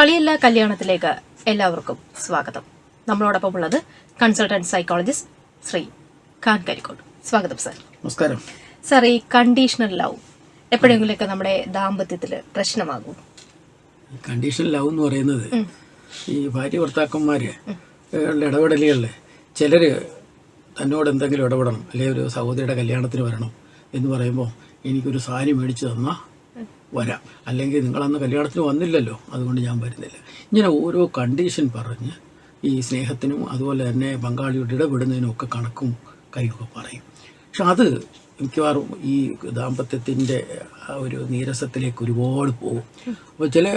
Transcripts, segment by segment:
കളിയല്ല കല്യാണത്തിലേക്ക് എല്ലാവർക്കും സ്വാഗതം. നമ്മളോടൊപ്പം ഉള്ളത് കൺസൾട്ടന്റ് സൈക്കോളജിസ്റ്റ് ശ്രീ ഖാൻ കരിക്കോട്. സ്വാഗതം സാർ നമസ്കാരം. സാർ ഈ കണ്ടീഷണൽ ലവ് എപ്പോഴെങ്കിലുമൊക്കെ നമ്മുടെ ദാമ്പത്യത്തിൽ പ്രശ്നമാകും? കണ്ടീഷണൽ ലവ് എന്ന് പറയുന്നത് ഈ ഭാര്യ ഭർത്താക്കന്മാര് ഇടപെടലുകളിൽ ചിലർ തന്നോട് എന്തെങ്കിലും ഇടപെടണം അല്ലെങ്കിൽ ഒരു സഹോദരിയുടെ കല്യാണത്തിന് വരണം എന്ന് പറയുമ്പോൾ എനിക്കൊരു സാരി മേടിച്ച് തന്നാൽ വരാം. അല്ലെങ്കിൽ നിങ്ങളന്ന് കല്യാണത്തിന് വന്നില്ലല്ലോ അതുകൊണ്ട് ഞാൻ വരുന്നില്ല. ഇങ്ങനെ ഓരോ കണ്ടീഷൻ പറഞ്ഞ് ഈ സ്നേഹത്തിനും അതുപോലെ തന്നെ ബംഗാളിയുടെ ഇടപെടുന്നതിനും ഒക്കെ കണക്കും കൈയൊക്കെ പറയും. പക്ഷെ അത് മിക്കവാറും ഈ ദാമ്പത്യത്തിന്റെ ഒരു നീരസത്തിലേക്ക് ഒരുപാട് പോകും. അപ്പോൾ ചില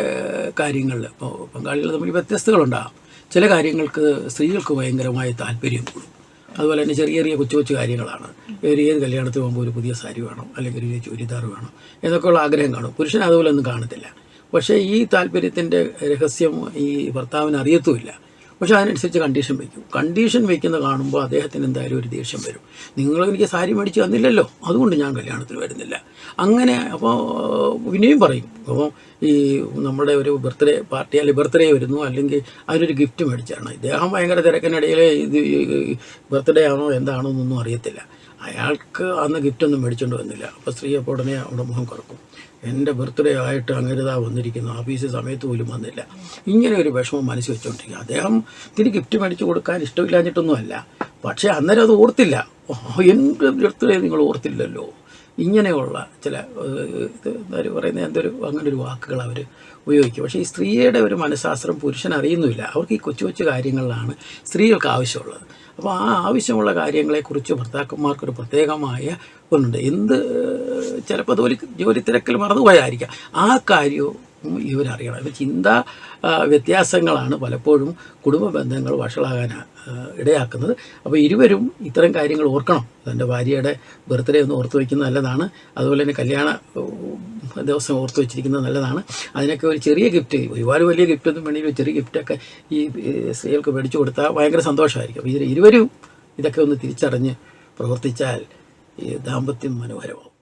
കാര്യങ്ങളിൽ ഇപ്പോൾ പങ്കാളികൾ തമ്മിൽ വ്യത്യസ്തകളുണ്ടാകും. ചില കാര്യങ്ങൾക്ക് സ്ത്രീകൾക്ക് ഭയങ്കരമായ താല്പര്യം കൂടും. അതുപോലെ തന്നെ ചെറിയ ചെറിയ കൊച്ചു കൊച്ചു കാര്യങ്ങളാണ്. ഒരു ഏത് കല്യാണത്തിന് പോകുമ്പോൾ ഒരു പുതിയ സാരി വേണം അല്ലെങ്കിൽ ഒരു ചുരിദാർ വേണം എന്നൊക്കെയുള്ള ആഗ്രഹം കാണും. പുരുഷൻ അതുപോലെ ഒന്നും കാണത്തില്ല. പക്ഷേ ഈ താല്പര്യത്തിന്റെ രഹസ്യം ഈ ഭർത്താവിന് അറിയത്തുമില്ല. പക്ഷെ അതിനനുസരിച്ച് കണ്ടീഷൻ വയ്ക്കും കണ്ടീഷൻ വയ്ക്കുന്ന കാണുമ്പോൾ അദ്ദേഹത്തിന് എന്തായാലും ഒരു ദേഷ്യം വരും. നിങ്ങൾ എനിക്ക് സാരി മേടിച്ച് തന്നില്ലല്ലോ അതുകൊണ്ട് ഞാൻ കല്യാണത്തിന് വരുന്നില്ല. അങ്ങനെ അപ്പോൾ പിന്നെയും പറയും. അപ്പോൾ ഈ നമ്മുടെ ഒരു ബർത്ത്ഡേ പാർട്ടി അല്ലെങ്കിൽ ബർത്ത്ഡേ വരുന്നു അല്ലെങ്കിൽ അതിനൊരു ഗിഫ്റ്റ് മേടിച്ചാണ്. ഇദ്ദേഹം ഭയങ്കര തിരക്കിനിടയിൽ ഇത് ബർത്ത്ഡേ ആണോ എന്താണോ എന്നൊന്നും അറിയത്തില്ല. അയാൾക്ക് അന്ന് ഗിഫ്റ്റ് ഒന്നും മേടിച്ചുകൊണ്ട് വന്നില്ല. അപ്പോൾ സ്ത്രീ അപ്പോൾ ഉടനെ അവിടെ മുഖം കുറക്കും. എന്റെ ബർത്ത്ഡേ ആയിട്ട് അങ്ങനെതാ വന്നിരിക്കുന്നു. ഓഫീസ് സമയത്ത് പോലും വന്നില്ല. ഇങ്ങനെ ഒരു വിഷമം മനസ്സിൽ വെച്ചുകൊണ്ടിരിക്കുക അദ്ദേഹം ഇതിന് ഗിഫ്റ്റ് മേടിച്ച് കൊടുക്കാൻ ഇഷ്ടമില്ലാഞ്ഞിട്ടൊന്നുമല്ല. പക്ഷേ അന്നേരം അത് ഓർത്തില്ല. എന്റെ ബർത്ത്ഡേ നിങ്ങൾ ഓർത്തില്ലല്ലോ. ഇങ്ങനെയുള്ള ചില എന്താ പറയുന്നത് എന്തൊരു അങ്ങനെ ഒരു വാക്കുകൾ അവർ ഉപയോഗിക്കും. പക്ഷേ ഈ സ്ത്രീയുടെ ഒരു മനഃശാസ്ത്രം പുരുഷൻ അറിയുന്നുമില്ല. അവർക്ക് ഈ കൊച്ചു കൊച്ചു കാര്യങ്ങളിലാണ് സ്ത്രീകൾക്ക് ആവശ്യമുള്ളത്. അപ്പോൾ ആ ആവശ്യമുള്ള കാര്യങ്ങളെക്കുറിച്ച് ഭർത്താക്കന്മാർക്കൊരു പ്രത്യേകമായ ഒന്നുണ്ട്. എന്ത് ചിലപ്പോൾ ജോലി ജോലി തിരക്കിൽ മറന്നുപോയായിരിക്കാം. ആ കാര്യവും ഇവരറിയണം. ഇത് ചിന്താ വ്യത്യാസങ്ങളാണ് പലപ്പോഴും കുടുംബ ബന്ധങ്ങൾ വഷളാകാൻ ഇടയാക്കുന്നത്. അപ്പോൾ ഇരുവരും ഇത്തരം കാര്യങ്ങൾ ഓർക്കണം. തന്റെ ഭാര്യയുടെ ബർത്ത്ഡേ ഒന്ന് ഓർത്ത് വയ്ക്കുന്നത് നല്ലതാണ്. അതുപോലെ തന്നെ കല്യാണ ദിവസം ഓർത്ത് വെച്ചിരിക്കുന്നത് നല്ലതാണ്. അതിനൊക്കെ ഒരു ചെറിയ ഗിഫ്റ്റ് ഒരുപാട് വലിയ ഗിഫ്റ്റ് ഒന്നും വേണമെങ്കിൽ ഒരു ചെറിയ ഗിഫ്റ്റൊക്കെ ഈ സ്ത്രീകൾക്ക് മേടിച്ചു കൊടുത്താൽ ഭയങ്കര സന്തോഷമായിരിക്കും. ഇതിൽ ഇരുവരും ഇതൊക്കെ ഒന്ന് തിരിച്ചറിഞ്ഞ് പ്രവർത്തിച്ചാൽ ഈ ദാമ്പത്യം മനോഹരമാവും.